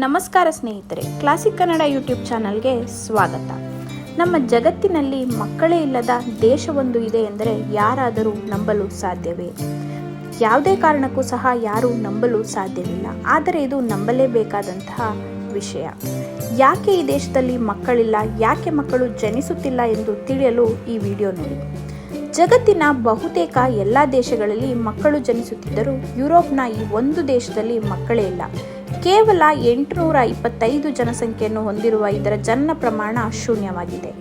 ನಮಸ್ಕಾರ ಸ್ನೇಹಿತರೆ classic Kannada YouTube ಚಾನಲ್ಗೆ ಸ್ವಾಗತ. ನಮ್ಮ ಜಗತ್ತಿನಲ್ಲಿ ಮಕ್ಕಳೇ ಇಲ್ಲದ ದೇಶವೊಂದು ಇದೆ ಎಂದರೆ ಯಾರಾದರೂ ನಂಬಲು ಸಾಧ್ಯವೇ? ಯಾವುದೇ ಕಾರಣಕ್ಕೂ ಸಹ ಯಾರೂ ನಂಬಲು ಸಾಧ್ಯವಿಲ್ಲ. ಆದರೆ ಇದು ನಂಬಲೇಬೇಕಾದಂತಹ ವಿಷಯ. ಯಾಕೆ ಈ ದೇಶದಲ್ಲಿ ಮಕ್ಕಳಿಲ್ಲ, ಯಾಕೆ ಮಕ್ಕಳು ಜನಿಸುತ್ತಿಲ್ಲ ಎಂದು ತಿಳಿಯಲು ಈ ವಿಡಿಯೋ ನೋಡಿ. ಜಗತ್ತಿನ ಬಹುತೇಕ ಎಲ್ಲ ದೇಶಗಳಲ್ಲಿ ಮಕ್ಕಳು ಜನಿಸುತ್ತಿದ್ದರೂ ಯುರೋಪ್ನ ಈ ಒಂದು ದೇಶದಲ್ಲಿ ಮಕ್ಕಳೇ ಇಲ್ಲ. ಕೇವಲ ಎಂಟುನೂರ ಇಪ್ಪತ್ತೈದು ಜನಸಂಖ್ಯೆಯನ್ನು ಹೊಂದಿರುವ ಇದರ ಜನಪ್ರಮಾಣ ಶೂನ್ಯವಾಗಿದೆ.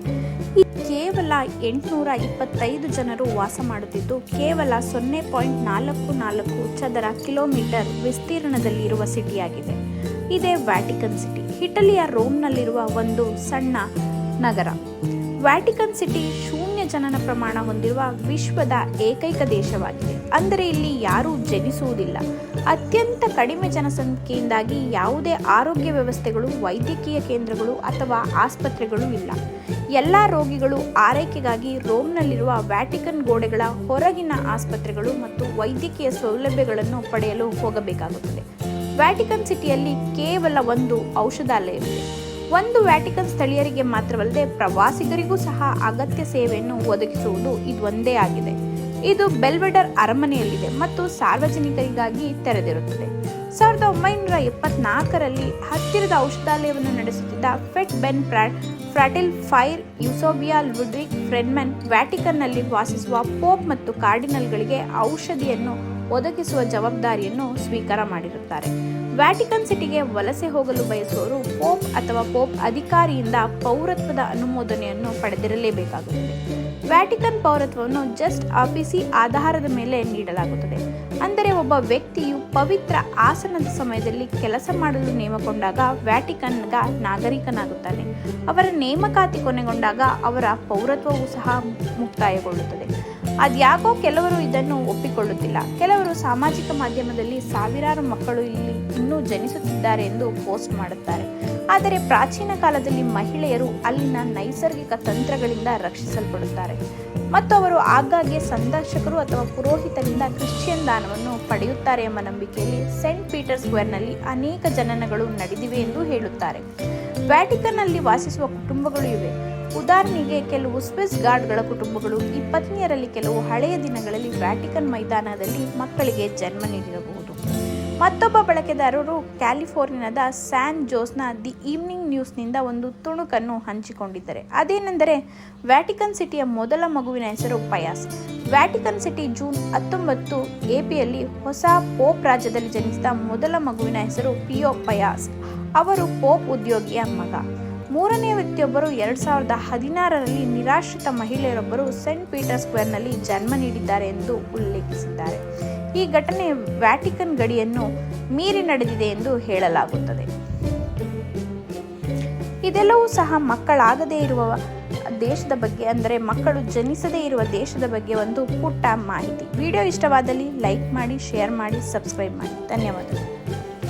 ಈ ಕೇವಲ ಎಂಟುನೂರ ಇಪ್ಪತ್ತೈದು ಜನರು ವಾಸ ಮಾಡುತ್ತಿದ್ದು, ಕೇವಲ ಸೊನ್ನೆ ಪಾಯಿಂಟ್ ನಾಲ್ಕು ನಾಲ್ಕು ಚದರ ಕಿಲೋಮೀಟರ್ ವಿಸ್ತೀರ್ಣದಲ್ಲಿರುವ ಸಿಟಿಯಾಗಿದೆ. ಇದೇ ವ್ಯಾಟಿಕನ್ ಸಿಟಿ. ಇಟಲಿಯ ರೋಮ್ನಲ್ಲಿರುವ ಒಂದು ಸಣ್ಣ ನಗರ. ವ್ಯಾಟಿಕನ್ ಸಿಟಿ ಶೂನ್ಯ ಜನನ ಪ್ರಮಾಣ ಹೊಂದಿರುವ ವಿಶ್ವದ ಏಕೈಕ ದೇಶವಾಗಿದೆ. ಅಂದರೆ ಇಲ್ಲಿ ಯಾರೂ ಜನಿಸುವುದಿಲ್ಲ. ಅತ್ಯಂತ ಕಡಿಮೆ ಜನಸಂಖ್ಯೆಯಿಂದಾಗಿ ಯಾವುದೇ ಆರೋಗ್ಯ ವ್ಯವಸ್ಥೆಗಳು, ವೈದ್ಯಕೀಯ ಕೇಂದ್ರಗಳು ಅಥವಾ ಆಸ್ಪತ್ರೆಗಳು ಇಲ್ಲ. ಎಲ್ಲ ರೋಗಿಗಳು ಆರೈಕೆಗಾಗಿ ರೋಮ್ನಲ್ಲಿರುವ ವ್ಯಾಟಿಕನ್ ಗೋಡೆಗಳ ಹೊರಗಿನ ಆಸ್ಪತ್ರೆಗಳು ಮತ್ತು ವೈದ್ಯಕೀಯ ಸೌಲಭ್ಯಗಳನ್ನು ಪಡೆಯಲು ಹೋಗಬೇಕಾಗುತ್ತದೆ. ವ್ಯಾಟಿಕನ್ ಸಿಟಿಯಲ್ಲಿ ಕೇವಲ ಒಂದು ಔಷಧಾಲಯವಿದೆ. ಒಂದು ವ್ಯಾಟಿಕನ್ ಸ್ಥಳೀಯರಿಗೆ ಮಾತ್ರವಲ್ಲದೆ ಪ್ರವಾಸಿಗರಿಗೂ ಸಹ ಅಗತ್ಯ ಸೇವೆಯನ್ನು ಒದಗಿಸುವುದು ಇದೊಂದೇ ಆಗಿದೆ. ಇದು ಬೆಲ್ವೆಡರ್ ಅರಮನೆಯಲ್ಲಿದೆ ಮತ್ತು ಸಾರ್ವಜನಿಕರಿಗಾಗಿ ತೆರೆದಿರುತ್ತದೆ. ಸಾವಿರದ ಒಂಬೈನೂರ ಎಪ್ಪತ್ನಾಲ್ಕರಲ್ಲಿ ಹತ್ತಿರದ ಔಷಧಾಲಯವನ್ನು ನಡೆಸುತ್ತಿದ್ದ ಫೆಟ್ ಬೆನ್ ಫ್ರಾಟ್ ಫ್ರಾಟಿಲ್ ಫೈರ್, ಯುಸೋಬಿಯಾ ಲುಡ್ರಿಕ್ ಫ್ರೆನ್ಮೆನ್ ವ್ಯಾಟಿಕನ್ನಲ್ಲಿ ವಾಸಿಸುವ ಪೋಪ್ ಮತ್ತು ಕಾರ್ಡಿನಲ್ಗಳಿಗೆ ಔಷಧಿಯನ್ನು ಒದಗಿಸುವ ಜವಾಬ್ದಾರಿಯನ್ನು ಸ್ವೀಕಾರ ಮಾಡಿರುತ್ತಾರೆ. ವ್ಯಾಟಿಕನ್ ಸಿಟಿಗೆ ವಲಸೆ ಹೋಗಲು ಬಯಸುವವರು ಪೋಪ್ ಅಥವಾ ಪೋಪ್ ಅಧಿಕಾರಿಯಿಂದ ಪೌರತ್ವದ ಅನುಮೋದನೆಯನ್ನು ಪಡೆದಿರಲೇಬೇಕಾಗುತ್ತದೆ. ವ್ಯಾಟಿಕನ್ ಪೌರತ್ವವನ್ನು ಜಸ್ಟ್ ಆಫೀಸಿ ಆಧಾರದ ಮೇಲೆ ನೀಡಲಾಗುತ್ತದೆ. ಅಂದರೆ ಒಬ್ಬ ವ್ಯಕ್ತಿಯು ಪವಿತ್ರ ಆಸನದ ಸಮಯದಲ್ಲಿ ಕೆಲಸ ಮಾಡಲು ನೇಮಕೊಂಡಾಗ ವ್ಯಾಟಿಕನ್ಗ ನಾಗರಿಕನಾಗುತ್ತಾನೆ. ಅವರ ನೇಮಕಾತಿ ಕೊನೆಗೊಂಡಾಗ ಅವರ ಪೌರತ್ವವು ಸಹ ಮುಕ್ತಾಯಗೊಳ್ಳುತ್ತದೆ. ಅದ್ಯಾಕೋ ಕೆಲವರು ಇದನ್ನು ಒಪ್ಪಿಕೊಳ್ಳುತ್ತಿಲ್ಲ. ಕೆಲವರು ಸಾಮಾಜಿಕ ಮಾಧ್ಯಮದಲ್ಲಿ ಸಾವಿರಾರು ಮಕ್ಕಳು ಇಲ್ಲಿ ಇನ್ನೂ ಜನಿಸುತ್ತಿದ್ದಾರೆ ಎಂದು ಪೋಸ್ಟ್ ಮಾಡುತ್ತಾರೆ. ಆದರೆ ಪ್ರಾಚೀನ ಕಾಲದಲ್ಲಿ ಮಹಿಳೆಯರು ಅಲ್ಲಿನ ನೈಸರ್ಗಿಕ ತಂತ್ರಗಳಿಂದ ರಕ್ಷಿಸಲ್ಪಡುತ್ತಾರೆ. ಮತ್ತು ಅವರು ಆಗಾಗ್ಗೆ ಸಂದರ್ಶಕರು ಅಥವಾ ಪುರೋಹಿತರಿಂದ ಕ್ರಿಶ್ಚಿಯನ್ ದಾನವನ್ನು ಪಡೆಯುತ್ತಾರೆ ಎಂಬ ನಂಬಿಕೆಯಲ್ಲಿ ಸೆಂಟ್ ಪೀಟರ್ ಸ್ಕ್ವೇರ್ನಲ್ಲಿ ಅನೇಕ ಜನನಗಳು ನಡೆದಿವೆ ಎಂದು ಹೇಳುತ್ತಾರೆ. ವ್ಯಾಟಿಕನ್ನಲ್ಲಿ ವಾಸಿಸುವ ಕುಟುಂಬಗಳು ಇವೆ. ಉದಾಹರಣೆಗೆ ಕೆಲವು ಸ್ವಿಸ್ ಗಾರ್ಡ್ಗಳ ಕುಟುಂಬಗಳು ಈ ಪತ್ನಿಯರಲ್ಲಿ ಕೆಲವು ಹಳೆಯ ದಿನಗಳಲ್ಲಿ ವ್ಯಾಟಿಕನ್ ಮೈದಾನದಲ್ಲಿ ಮಕ್ಕಳಿಗೆ ಜನ್ಮ ನೀಡಿರಬಹುದು. ಮತ್ತೊಬ್ಬ ಬಳಕೆದಾರರು ಕ್ಯಾಲಿಫೋರ್ನಿಯಾದ ಸ್ಯಾನ್ ಜೋಸ್ನ ದಿ ಈವ್ನಿಂಗ್ ನ್ಯೂಸ್ನಿಂದ ಒಂದು ತುಣುಕನ್ನು ಹಂಚಿಕೊಂಡಿದ್ದಾರೆ. ಅದೇನೆಂದರೆ, ವ್ಯಾಟಿಕನ್ ಸಿಟಿಯ ಮೊದಲ ಮಗುವಿನ ಹೆಸರು ಪಯಾಸ್. ವ್ಯಾಟಿಕನ್ ಸಿಟಿ ಜೂನ್ ಹತ್ತೊಂಬತ್ತು ಎಪಿಯಲ್ಲಿ ಹೊಸ ಪೋಪ್ ರಾಜ್ಯದಲ್ಲಿ ಜನಿಸಿದ ಮೊದಲ ಮಗುವಿನ ಹೆಸರು ಪಿಯೋ ಪಯಾಸ್. ಅವರು ಪೋಪ್ ಉದ್ಯೋಗಿಯ ಮಗ. ಮೂರನೇ ವ್ಯಕ್ತಿಯೊಬ್ಬರು ಎರಡು ಸಾವಿರದ ಹದಿನಾರರಲ್ಲಿ ನಿರಾಶ್ರಿತ ಮಹಿಳೆಯರೊಬ್ಬರು ಸೆಂಟ್ ಪೀಟರ್ ಸ್ಕ್ವೇರ್ನಲ್ಲಿ ಜನ್ಮ ನೀಡಿದ್ದಾರೆ ಎಂದು ಉಲ್ಲೇಖಿಸಿದ್ದಾರೆ. ಈ ಘಟನೆ ವ್ಯಾಟಿಕನ್ ಗಡಿಯನ್ನು ಮೀರಿ ನಡೆದಿದೆ ಎಂದು ಹೇಳಲಾಗುತ್ತದೆ. ಇದೆಲ್ಲವೂ ಸಹ ಮಕ್ಕಳಾಗದೇ ಇರುವ ದೇಶದ ಬಗ್ಗೆ, ಅಂದರೆ ಮಕ್ಕಳು ಜನಿಸದೇ ಇರುವ ದೇಶದ ಬಗ್ಗೆ ಒಂದು ಪುಟ್ಟ ಮಾಹಿತಿ. ವಿಡಿಯೋ ಇಷ್ಟವಾದಲ್ಲಿ ಲೈಕ್ ಮಾಡಿ, ಶೇರ್ ಮಾಡಿ, ಸಬ್ಸ್ಕ್ರೈಬ್ ಮಾಡಿ. ಧನ್ಯವಾದಗಳು.